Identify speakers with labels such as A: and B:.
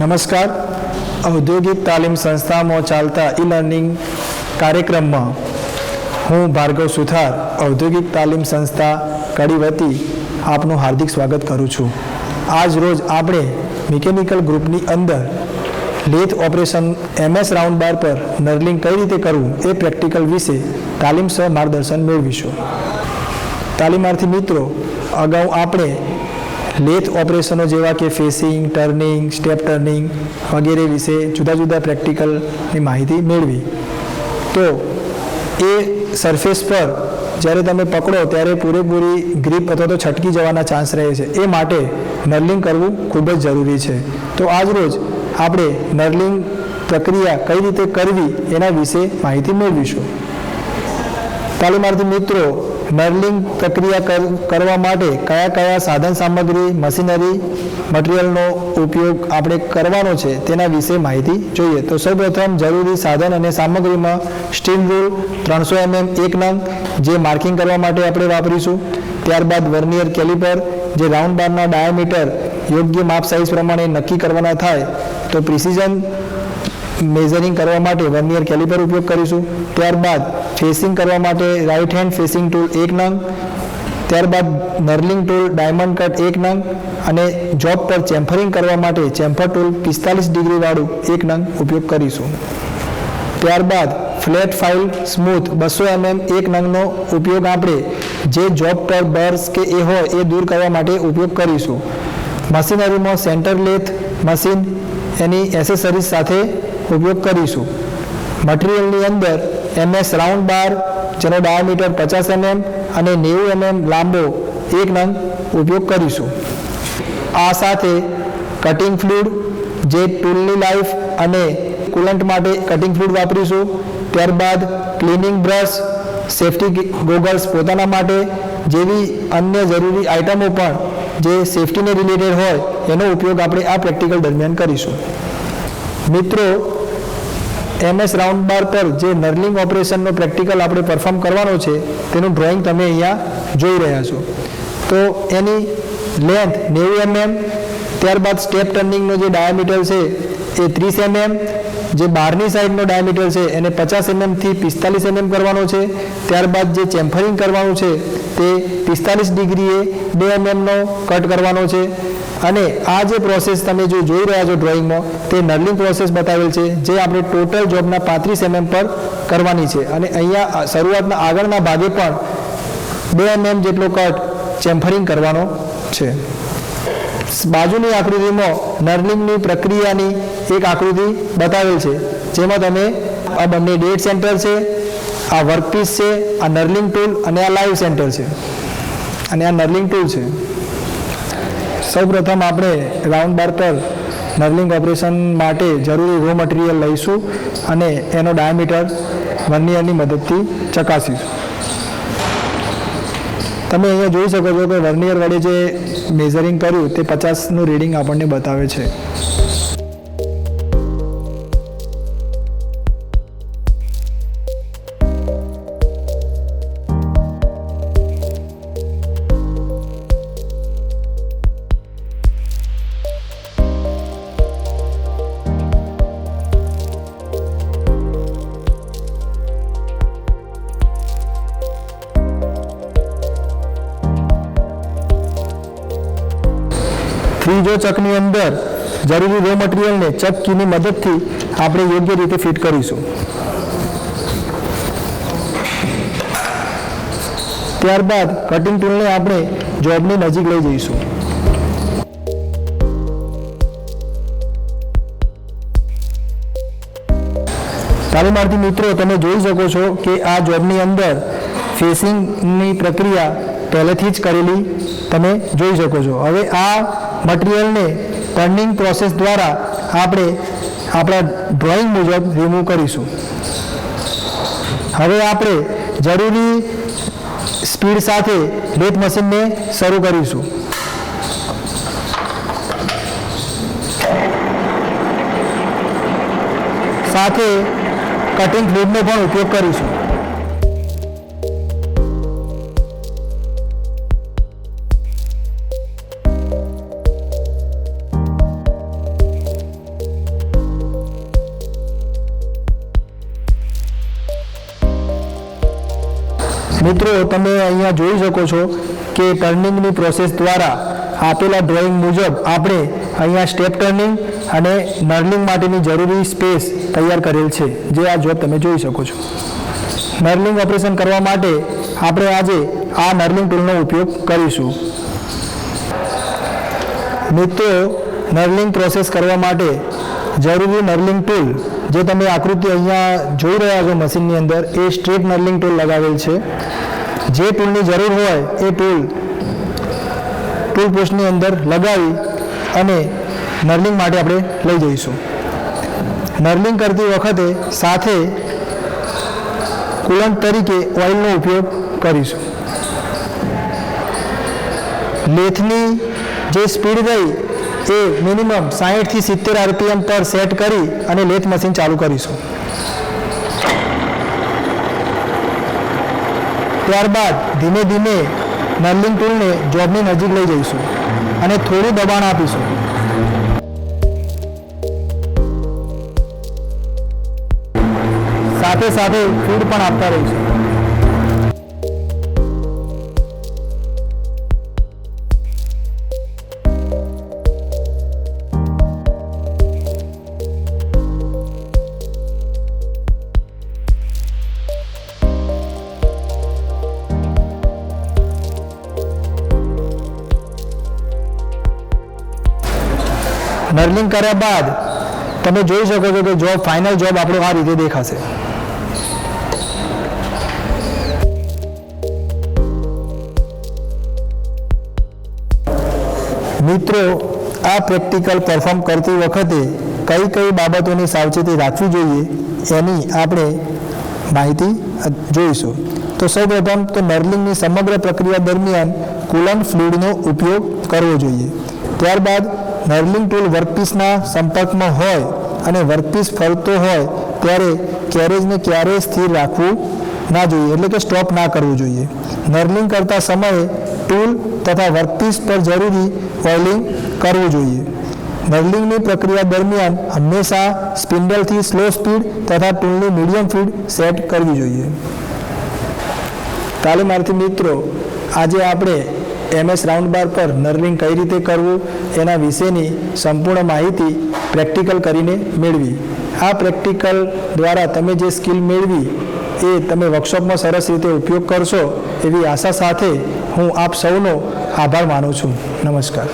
A: નમસ્કાર. ઔદ્યોગિક તાલીમ સંસ્થામાં ચાલતા ઈ લર્નિંગ કાર્યક્રમમાં હું ભાર્ગવ સુથાર, ઔદ્યોગિક તાલીમ સંસ્થા કડી વતી આપનું હાર્દિક સ્વાગત કરું છું. આજ રોજ આપણે મિકેનિકલ ગ્રુપની અંદર lathe operation MS round bar પર નર્લિંગ કઈ રીતે કરવું એ પ્રેક્ટિકલ વિશે તાલીમ સહ માર્ગદર્શન મેળવીશું. તાલીમાર્થી મિત્રો, અગાઉ આપણે લેથ ઓપરેશનો જેવા કે ફેસિંગ, ટર્નિંગ, સ્ટેપ ટર્નિંગ વગેરે વિશે જુદા જુદા પ્રેક્ટિકલની માહિતી મેળવી. તો એ સરફેસ પર જ્યારે તમે પકડો ત્યારે પૂરેપૂરી ગ્રીપ અથવા તો છટકી જવાના ચાન્સ રહે છે. એ માટે નર્લિંગ કરવું ખૂબ જ જરૂરી છે. તો આજ રોજ આપણે નર્લિંગ પ્રક્રિયા કઈ રીતે કરવી એના વિશે માહિતી મેળવીશું. તાલીમાર્થી મિત્રો નર્લિંગ પ્રક્રિયા કર- કરવા માટે કયા કયા સાધન સામગ્રી, મશીનરી, મટીરિયલનો ઉપયોગ આપણે કરવાનો છે તેના વિશે માહિતી જોઈએ. તો સૌપ્રથમ જરૂરી સાધન અને સામગ્રીમાં સ્ટીલ રૂલ ત્રણસો એમએમ એક નંગ, જે માર્કિંગ કરવા માટે આપણે વાપરીશું. ત્યારબાદ વર્નિયર કેલિપર, જે રાઉન્ડ બારના ડાયામીટર યોગ્ય માપ સાઇઝ પ્રમાણે નક્કી કરવાના થાય, તો પ્રિસિઝન મેઝરિંગ કરવા માટે વર્નિયર કેલિપર ઉપયોગ કરીશું. ત્યારબાદ ફેસિંગ કરવા માટે રાઇટ હેન્ડ ફેસિંગ ટૂલ એક નંગ, ત્યારબાદ નર્લિંગ ટૂલ ડાયમંડ કટ એક નંગ અને જોબ પર ચેમ્ફરિંગ કરવા માટે ચેમ્ફર ટૂલ પિસ્તાલીસ ડિગ્રીવાળું એક નંગ ઉપયોગ કરીશું. ત્યારબાદ ફ્લેટ ફાઇલ સ્મૂથ બસો એમએમ એક નંગનો ઉપયોગ આપણે જે જોબ પર બર્સ કે એ હોય એ દૂર કરવા માટે ઉપયોગ કરીશું. મશીનરીમાં સેન્ટર લેથ મશીન એની એસેસરીઝ સાથે ઉપયોગ કરીશું. મટીરિયલની અંદર એમએસ રાઉન્ડ બાર, જેનો ડાયામીટર પચાસ એમએમ અને નેવું એમએમ લાંબો એક નંગ ઉપયોગ કરીશું. આ સાથે કટિંગ ફ્લૂડ જે ટૂલની લાઈફ અને કુલન્ટ માટે કટિંગ ફ્લૂડ વાપરીશું. ત્યારબાદ ક્લિનિંગ બ્રશ સેફ્ટી ગોગલ્સ પોતાના માટે, જેવી અન્ય જરૂરી આઇટમો પણ જે સેફટીને રિલેટેડ હોય, એનો ઉપયોગ આપણે આ પ્રેક્ટિકલ દરમિયાન કરીશું. મિત્રો એમએસ રાઉન્ડ બાર પર જે નર્લિંગ ઓપરેશનનો પ્રેક્ટિકલ આપણે પરફોર્મ કરવાનો છે, તેનું ડ્રોઈંગ તમે અહીંયા જોઈ રહ્યા છો. તો એની લેન્થ નેવું એમએમ, ત્યારબાદ સ્ટેપ ટર્નિંગનો જે ડાયામીટર છે, એ ત્રીસ એમએમ, જે બહારની સાઈડનો ડાયામીટર છે, એને પચાસ એમએમથી પિસ્તાલીસ એમએમ કરવાનો છે, ત્યારબાદ જે ચેમ્ફરિંગ કરવાનું છે, તે પિસ્તાલીસ ડિગ્રીએ બે એમએમનો કટ કરવાનો છે અને આ જે પ્રોસેસ તમે જો જોઈ રહ્યા છો ડ્રોઈંગમાં તે નર્લિંગ પ્રોસેસ બતાવેલ છે, જે આપણે ટોટલ જોબના પાંત્રીસ એમએમ પર કરવાની છે. અને અહીંયા શરૂઆતના આગળના ભાગે પણ બે એમએમ જેટલો કટ ચેમ્ફરિંગ કરવાનો છે. બાજુની આકૃતિમાં નર્લિંગની પ્રક્રિયાની એક આકૃતિ બતાવેલ છે, જેમાં તમે, આ બંને ડેટ સેન્ટર છે, આ વર્કપીસ છે, આ નર્લિંગ ટૂલ અને આ લાઈવ સેન્ટર છે. અને આ નર્લિંગ ટૂલ છે. સૌપ્રથમ આપણે રાઉન્ડ બાર પર નર્લિંગ ઓપરેશન માટે જરૂરી રો મટીરિયલ લઈશું અને એનો ડાયામીટર વર્નિયરની મદદથી ચકાસીશું. તમે અહીંયા જોઈ શકો છો કે વર્નિયર વડે જે મેઝરિંગ કર્યું તે પચાસનું રીડિંગ આપણને બતાવે છે. ત્રીજો ચકની અંદર જરૂરી રો મટીરિયલને ચક મદદથી આપણે યોગ્ય રીતે ફિટ કરીશું. ત્યારબાદ કટિંગ ટૂલને આપણે જોબની નજીક લઈ જઈશું. તાલીમાર્થી મિત્રો, તમે જોઈ શકો છો કે આ જોબની અંદર ફેસિંગની પ્રક્રિયા પહેલેથી જ કરેલી તમે જોઈ શકો છો. હવે આ મટીરિયલને ટર્નિંગ પ્રોસેસ દ્વારા આપણે આપણા ડ્રોઈંગ મુજબ રિમૂવ કરીશું. હવે આપણે જરૂરી સ્પીડ સાથે લેથ મશીનને શરૂ કરીશું. સાથે કટિંગ ફ્લૂડનો પણ ઉપયોગ કરીશું. મિત્રો, તમે અહીંયા જોઈ શકો છો કે ટર્નિંગની પ્રોસેસ દ્વારા આપેલા ડ્રોઈંગ મુજબ આપણે અહીંયા સ્ટેપ ટર્નિંગ અને નર્લિંગ માટેની જરૂરી સ્પેસ તૈયાર કરેલ છે, જે આ જોબ તમે જોઈ શકો છો. નર્લિંગ ઓપરેશન કરવા માટે આપણે આજે આ નર્લિંગ ટૂલનો ઉપયોગ કરીશું. મિત્રો નર્લિંગ પ્રોસેસ કરવા માટે જરૂરી નર્લિંગ ટૂલ જે તમે આકૃતિ અહીંયા જોઈ રહ્યા છો મશીનની અંદર, એ સ્ટ્રીટ નર્લિંગ ટૂલ લગાવેલ છે. જે ટૂલની જરૂર હોય એ ટૂલ ટૂલ પોસ્ટની અંદર લગાવી અને નર્લિંગ માટે આપણે લઈ જઈશું. નર્લિંગ કરતી વખતે સાથે કુલંટ તરીકે ઓઇલનો ઉપયોગ કરીશું. લેથની જે સ્પીડ રહી એ મિનિમમ સાહીઠથી સિત્તેર આરપીએમ પર સેટ કરી અને લેથ મશીન ચાલુ કરીશું. ત્યારબાદ ધીમે ધીમે નર્લિંગ ટૂલને જોબની નજીક લઈ જઈશું અને થોડું દબાણ આપીશું. સાથે સાથે ફૂડ પણ આપતા રહીશું. નર્લિંગ કર્યા બાદ તમે જોઈ શકો છો કે જોબ ફાઇનલ જોબ આપણો આ રીતે દેખાશે. મિત્રો, આ પ્રેક્ટિકલ પરફોર્મ કરતી વખતે કઈ કઈ બાબતોની સાવચેતી રાખવી જોઈએ એની આપણે માહિતી જોઈશું. તો સૌપ્રથમ તો નર્લિંગની સમગ્ર પ્રક્રિયા દરમિયાન કુલન ફ્લુઇડનો ઉપયોગ કરવો જોઈએ. ત્યારબાદ નર્લિંગ ટૂલ વર્કપીસના સંપર્કમાં હોય અને વર્કપીસ ફરતો હોય, ત્યારે કેરેજને ક્યારેય સ્થિર રાખવું ના જોઈએ. એટલે કે સ્ટોપ ના કરવું જોઈએ. નર્લિંગ કરતા સમયે ટૂલ તથા વર્કપીસ પર જરૂરી ઓઇલિંગ કરવું જોઈએ. નર્લિંગની પ્રક્રિયા દરમિયાન હંમેશા સ્પિન્ડલથી સ્લો સ્પીડ તથા ટૂલની મીડિયમ સ્પીડ સેટ કરવી જોઈએ. તાલીમાર્થી મિત્રો, આજે આપણે એમએસ રાઉન્ડ બાર પર નર્લિંગ કઈ રીતે કરવું એના વિશેની સંપૂર્ણ માહિતી પ્રેક્ટિકલ કરીને મેળવી. આ પ્રેક્ટિકલ દ્વારા તમે જે સ્કિલ મેળવી, એ તમે વર્કશોપમાં સરસ રીતે ઉપયોગ કરશો એવી આશા સાથે હું આપ સૌનો આભાર માનું છું. નમસ્કાર.